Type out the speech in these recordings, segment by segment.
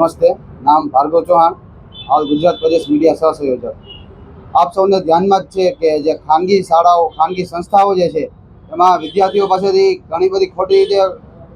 નમસ્તે. નામ ભાર્ગવ ચૌહાણ, હાલ ગુજરાત પ્રદેશ મીડિયા સહસંયોજક. આપ સૌને ધ્યાનમાં જ છે કે જે ખાનગી શાળાઓ, ખાનગી સંસ્થાઓ જે છે, એમાં વિદ્યાર્થીઓ પાસેથી ઘણી બધી ખોટી રીતે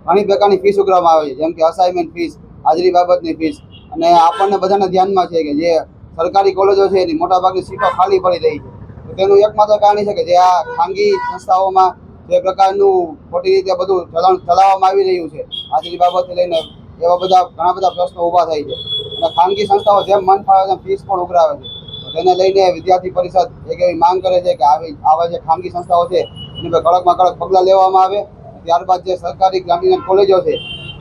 ઘણી પ્રકારની ફીસ ઉઘરાવવામાં આવે છે. જેમ કે અસાઇનમેન્ટ ફીસ હાજરી બાબતની ફીસ અને આપણને બધાને ધ્યાનમાં છે કે જે સરકારી કોલેજો છે, એની મોટાભાગની સીટો ખાલી પડી રહી છે. તેનું એકમાત્ર કારણ છે કે જે આ ખાનગી સંસ્થાઓમાં જે પ્રકારનું ખોટી રીતે બધું ચલાવવામાં આવી રહ્યું છે. હાજરી બાબતથી લઈને એવા બધા ઘણા બધા પ્રશ્નો ઊભા થાય છે. અને ખાનગી સંસ્થાઓ જેમ મન ફાવે તેમ ફીસ પણ ઉઘરાવે છે. તેને લઈને વિદ્યાર્થી પરિષદ એક એવી માંગ કરે છે કે આવી આવા જે ખાનગી સંસ્થાઓ છે, એની પર કડકમાં કડક પગલાં લેવામાં આવે. ત્યારબાદ જે સરકારી ગ્રામીણ કોલેજો છે,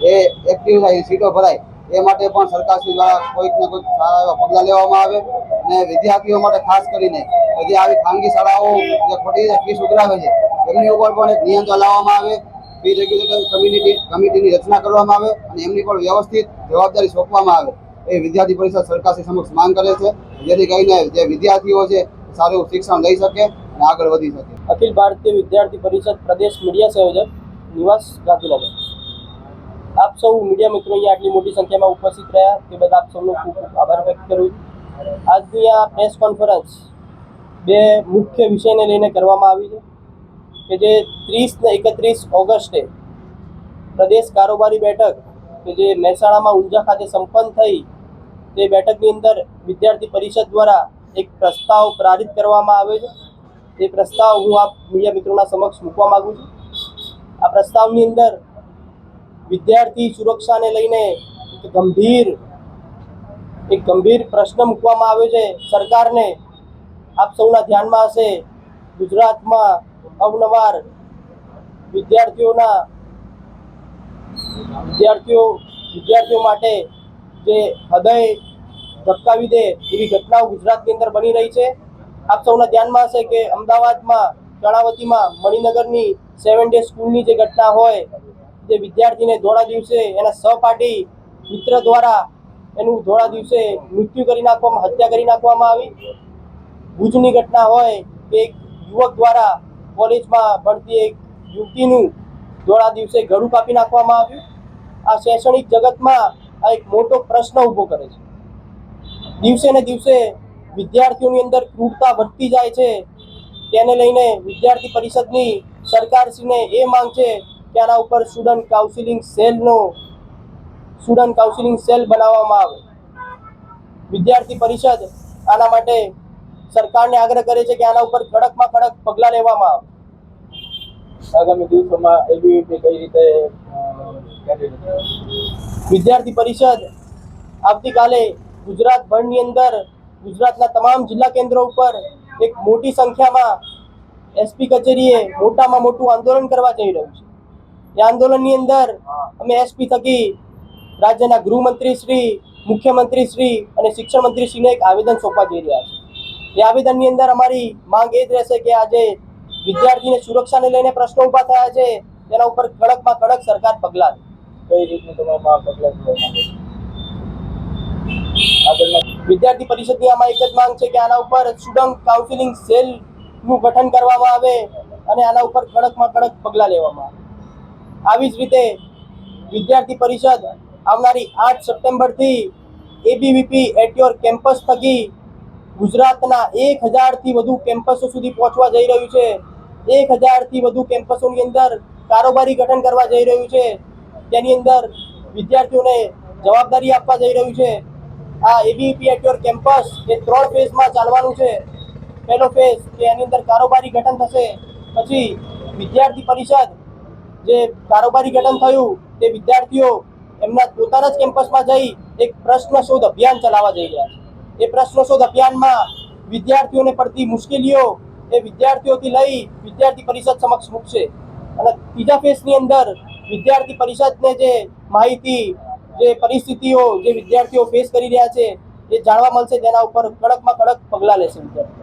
એ એક્ટિવ થાય સીટો ભરાય. એ માટે પણ સરકારશ્રી દ્વારા કોઈક ને કોઈક સારા એવા પગલાં લેવામાં આવે. અને વિદ્યાર્થીઓ માટે ખાસ કરીને જે આવી ખાનગી શાળાઓ જે ખોટી ફીસ ઉઘરાવે છે, એમની ઉપર પણ એક નિયંત્રણ લાવવામાં આવે. ફી રેગ્યુલેટર કમ્યુનિટી કમિટીની રચના કરવામાં આવે અને એમની પણ વ્યવસ્થિત જવાબદારી સોંપવામાં આવે. એ વિદ્યાર્થી પરિષદ સરકારશ્રી સમક્ષ માંગ કરે છે. જેથી કરીને જે વિદ્યાર્થીઓ છે, સારું શિક્ષણ લઈ શકે અને આગળ વધી શકે. અખિલ ભારતીય વિદ્યાર્થી પરિષદ પ્રદેશ મીડિયા સંયોજક નિવાસ ગાંધીનગર. આપ સૌ મીડિયા મિત્રો અહીંયા આટલી મોટી સંખ્યામાં ઉપસ્થિત રહ્યા. તે બદલ આપ સૌનો ખૂબ ખૂબ આભાર વ્યક્ત કરું આજની આ પ્રેસ કોન્ફરન્સ બે મુખ્ય વિષયને લઈને કરવામાં આવી છે. કે જે ત્રીસ ને એકત્રીસ ઓગસ્ટે પ્રદેશ કારોબારી બેઠક કે જે મહેસાણામાં ઊંઝા ખાતે સંપન્ન થઈ તે બેઠકની અંદર વિદ્યાર્થી પરિષદ દ્વારા એક પ્રસ્તાવ પ્રારિત કરવામાં આવ્યો છે. તે પ્રસ્તાવ હું આપ મીડિયા મિત્રોના સમક્ષ મૂકવા માંગુ છું. આ પ્રસ્તાવની અંદર વિદ્યાર્થી સુરક્ષાને લઈને ગંભીર, એક ગંભીર પ્રશ્ન મૂકવામાં આવ્યો છે. સરકારને આપ સૌના ધ્યાનમાં હશે. ગુજરાતમાં અવનવાર વિદ્યાર્થીઓના વિદ્યાર્થીઓ વિદ્યાર્થીઓ માટે જે હૃદય ધબકાવી દે એવી ઘટનાઓ ગુજરાતની અંદર બની રહી છે. આપ સૌના ધ્યાનમાં હશે કે અમદાવાદમાં કર્ણાવતીમાં મણિનગરની સેવન ડે સ્કૂલની જે ઘટના હોય, જે વિદ્યાર્થીને ધોળા દિવસે એના સહપાઠી મિત્ર દ્વારા એનું ધોળા દિવસે મૃત્યુ કરી નાખવામાં, હત્યા કરી નાખવામાં આવી. ભુજની ઘટના હોય કે એક યુવક દ્વારા કોલેજમાં ભણતી એક યુવતીનું ધોળા દિવસે ગળું કાપી નાખવામાં આવ્યું. આ શૈક્ષણિક જગતમાં આ એક મોટો પ્રશ્ન ઊભો કરે છે. દિવસે ને દિવસે વિદ્યાર્થીઓની અંદર ક્રૂરતા વધતી જાય છે. તેને લઈને વિદ્યાર્થી પરિષદની સરકારશ્રીને એ માંગ છે કે આના ઉપર સ્ટુડન્ટ કાઉન્સિલિંગ સેલનો, સ્ટુડન્ટ કાઉન્સિલિંગ સેલ બનાવવામાં આવે. વિદ્યાર્થી પરિષદ આના માટે સરકારને આગ્રહ કરે છે કે આના ઉપર કડકમાં કડક પગલાં લેવામાં આવે આગામી દિવસોમાં એબીવીપી કઈ રીતે? વિદ્યાર્થી પરિષદ આવતીકાલે ગુજરાત ભરની અંદર ગુજરાતના તમામ જિલ્લા કેન્દ્રો ઉપર એક મોટી સંખ્યામાં એસપી કચેરીએ મોટામાં મોટું આંદોલન કરવા જઈ રહ્યું છે એ આંદોલનની અંદર અમે એસપી થકી રાજ્યના ગૃહમંત્રી શ્રી મુખ્યમંત્રી શ્રી અને શિક્ષણ મંત્રી શ્રીને એક આવેદન સોંપવા જઈ રહ્યા છે એ આવેદનની અંદર અમારી માંગ એ જ રહેશે કે આજે વિદ્યાર્થીને સુરક્ષાને લઈને પ્રશ્નો ઊભા થયા છે તેના ઉપર કડકમાં કડક સરકાર પગલાં કઈ રીતનું તમારે આ પગલાં વિદ્યાર્થી પરિષદની આમાં એક જ માંગ છે કે આના ઉપર સ્ટુડન્ટ કાઉન્સિલિંગ સેલનું ગઠન કરવામાં આવે અને આના ઉપર કડકમાં કડક પગલાં લેવામાં આવે. આવી જ રીતે વિદ્યાર્થી પરિષદ આવનારી આઠ સપ્ટેમ્બરથી એબીવીપી એટ યોર કેમ્પસ થકી ગુજરાતના એક હજારથી વધુ કેમ્પસો સુધી પહોંચવા જઈ રહ્યું છે. એક હજારથી વધુ કેમ્પસોની અંદર કારોબારી ગઠન કરવા જઈ રહ્યું છે. તેની અંદર વિદ્યાર્થીઓને જવાબદારી આપવા જઈ રહ્યું છે. આ એબીપી એટ્યોર કેમ્પસ એ ત્રણ ફેઝમાં ચાલવાનું છે. પહેલો ફેઝ કે એની અંદર કારોબારી ગઠન થશે. પછી વિદ્યાર્થી પરિષદ જે કારોબારી ગઠન થયું તે વિદ્યાર્થીઓ એમના પોતાના જ કેમ્પસમાં જઈ એક પ્રશ્ન શોધ અભિયાન ચલાવવા જઈ રહ્યા છે. એ પ્રશ્ન શોધ અભિયાનમાં વિદ્યાર્થીઓને પડતી મુશ્કેલીઓ એ વિદ્યાર્થીઓથી લઈ વિદ્યાર્થી પરિષદ સમક્ષ મૂકશે. અને ત્રીજા ફેઝની અંદર વિદ્યાર્થી પરિષદને જે માહિતી, જે પરિસ્થિતિઓ જે વિદ્યાર્થીઓ ફેસ કરી રહ્યા છે એ જાણવા મળશે, તેના ઉપર કડકમાં કડક પગલાં લેશે વિદ્યાર્થીઓ.